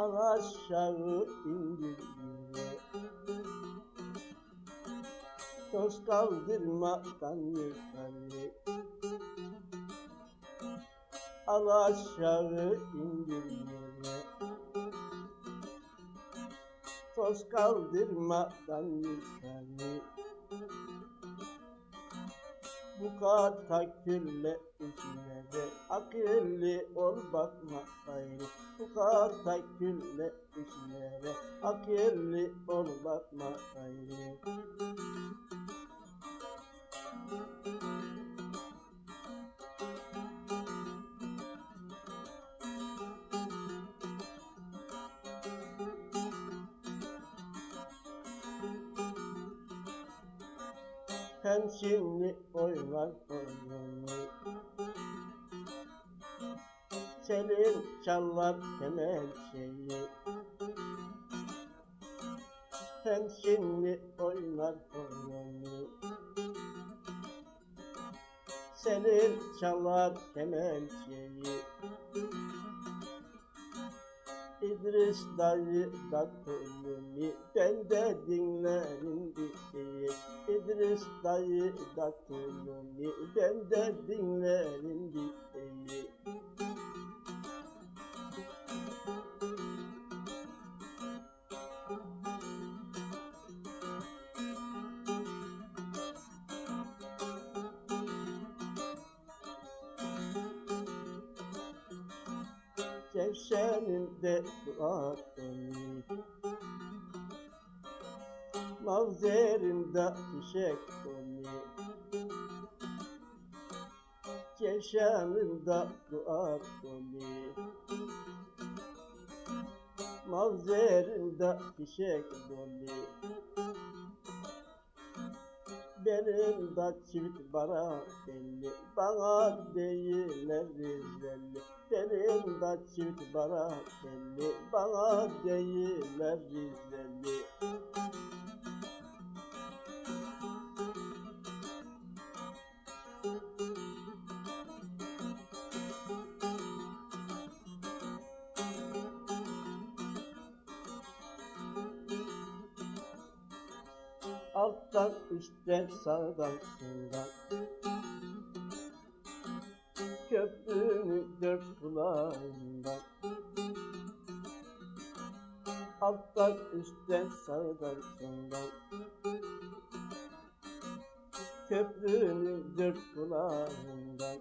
Aşağı indir yere Toz kaldırmadan yukarı Al aşağı indir yere Toz kaldırmadan yukarı Bu kadar kirle işlere Akıllı ol bakma gayrı Bu kadar kirle işlere Akıllı ol bakma gayrı Hem şimdi oynar oyunu Senin çalar temel şeyi. Hem şimdi oynar oyunu. Senin çalar temel şeyi. İdris dayı da kulüni ben de dinlerim diye İdris dayı da kulüni ben de dinlerim diye Cevşenimde duatını Mavzerimde fişek donu Cevşenimde duatını Mavzerimde fişek donu benim da çift bara belli Bana değiller Rizeli Benim da çift bara belli Bana değiller Rizeli Alttan üstten sağdan soldan. Köprünün dört kulağından Alttan üstten sağdan soldan. Köprünün dört kulağından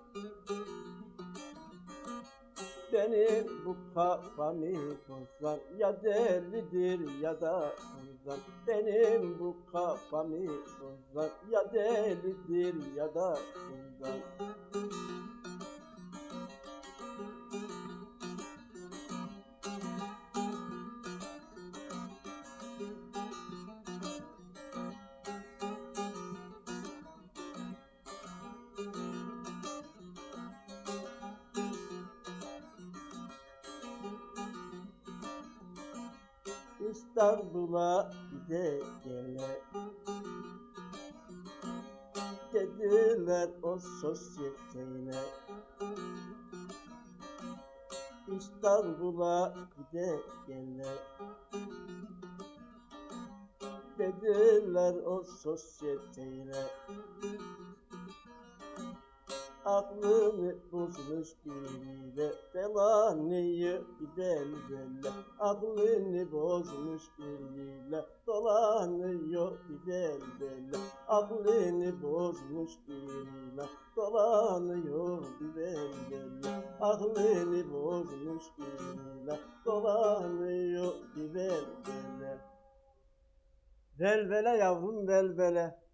benim bu kafamı bozan ya delidir ya da ondan Benim bu kafamı bozan ya delidir ya da ondan İstanbul'a gide gele. Dediler o sosyeteyle. İstanbul'a gide gele. Dediler o sosyeteyle Aklını bozmuş biriyle Dolanıyor gidel belle Aklını bozmuş biriyle Dolanıyor gidel belle Aklını bozmuş biriyle Dolanıyor gidel belle Aklını bozmuş biriyle Dolanıyor gidel belle Velvele yavrum velvele